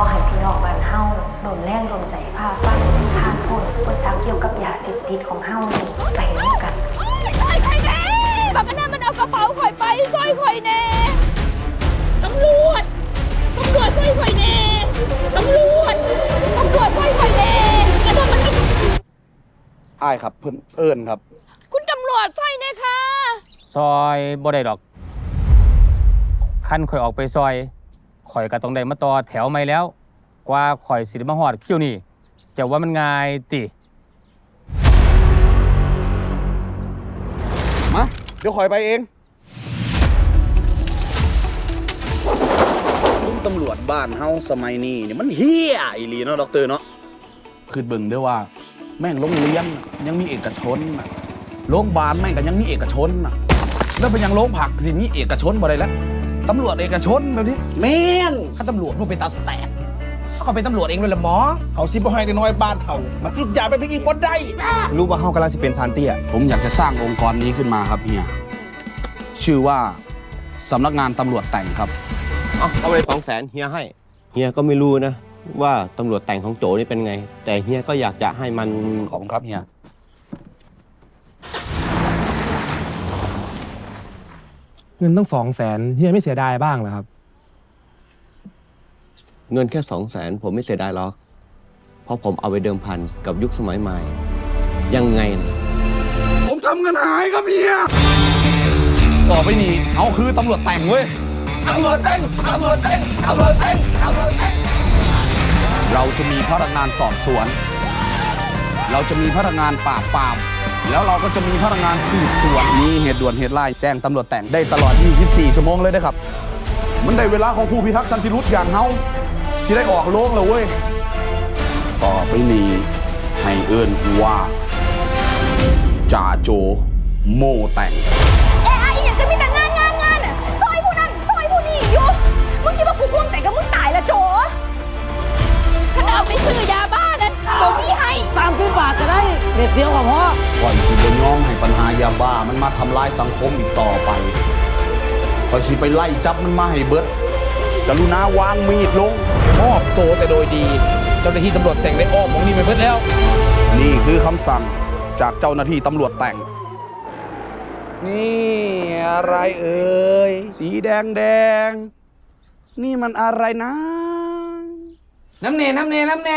อให้พี่น้องบ้านเฮาโดนแรงโดนใจพาฟันผ่านพ้นอุปสรรคเกี่ยวกับยาเสพติดของเฮานี่ไปด้วยกันซอยข่อยแน่บักอันนั้นมันเอากระเป๋าข่อยไปซอยข่อยแน่ตำรวจตำรวจซอยข่อยแน่ตำรวจตำรวจซอยข่อยแน่กระโดดมันเอาอ้ายครับเพิ่นเอิ้นครับ คุณตำรวจซอยแน่ค่ะ ซอยบ่ได้ดอก คันข่อยออกไปซอย ข่อยก็ต้องได้มาต่อแถวไม่แล้ว กว่าข่อยสิได้มาฮอดคิวนี่จะว่ามันง่ายติมาเดี๋ยวคอยไปเอง ลุงตำรวจบ้านเฮาสมัยนี้เนี่ยมันเฮี้ยอีหลีเนาะดอกเตอร์เนาะคือเบิ่งเด้อว่า แม่งโรงเรียนน่ะยังมีเอกชนน่ะโรงพยาบาลแม่งก็ยังมีเอกชนน่ะแล้วเป็นยังโรงผักสิมีเอกชนบ่ได้แล้ว ตำรวจเอกชนแบบนี้แม่นข้าตำรวจมันเป็นตาสแตกเขาก็เป็นตำรวจเองเลยละหมอเขาสิบ่ให้ได้น้อยบ้านเขามันติดยาไปพี่อีกบ่ได้รู้ว่าเฮากำลังสิเป็นซานเตี้ยผมอยากจะสร้างองค์กรนี้ขึ้นมาครับเฮียชื่อว่าสำนักงานตำรวจแต่งครับ เอาเอาไปสองแสนเฮียให้เฮียก็ไม่รู้นะ ว่าตำรวจแต่งของโจนี่เป็นไง แต่เฮียก็อยากจะให้มันขอบคุณครับเฮีย เงินตั้งสองแสนเฮียไม่เสียดายบ้างเหรอครับ เงินแค่สองแสนผมไม่เสียดายหรอก เพราะผมเอาไปเดิมพันกับยุคสมัยใหม่ ยังไงนะผมทำเงินหายครับเฮียต่อไปนี้เขาคือตำรวจแต่งเว้ยตำรวจแต่งตำรวจแต่งตำรวจแต่งตำรวจแต่งเราจะมีพนักงานสอบสวน เราจะมีพนักงานปราบปราม แล้วเราก็จะมีพนักงานสืบสวนมีเหตุด่วนเหตุไล่แจ้งตำรวจแต่งได้ตลอด 24 ชั่วโมงเลยนะครับ มันได้เวลาของผู้พิทักษ์สันติรุษอย่างเฮาสิได้ออกโลงแล้วเว้ยต่อไปนี้ให้เอิ้นว่าจ่าโจโมแต่ง ได้เม็ดเดียวกับพ่อก่อนสิบย้อมให้ปัญหายาบ้ามันมาทำลายสังคมอีกต่อไปคอยสิไปไล่จับมันมาให้เบิดกรุณาวางมีดลงมอบโตวแต่โดยดี เจ้าหน้าที่ตำรวจแต่งได้อ้อมของนี่ไปเบิดแล้ว นี่คือคำสั่งจากเจ้าหน้าที่ตำรวจแต่ง นี่อะไรเอ่ยสีแดงแดง นี่มันอะไรนะ น้ำเนน้ำเนน้ำเน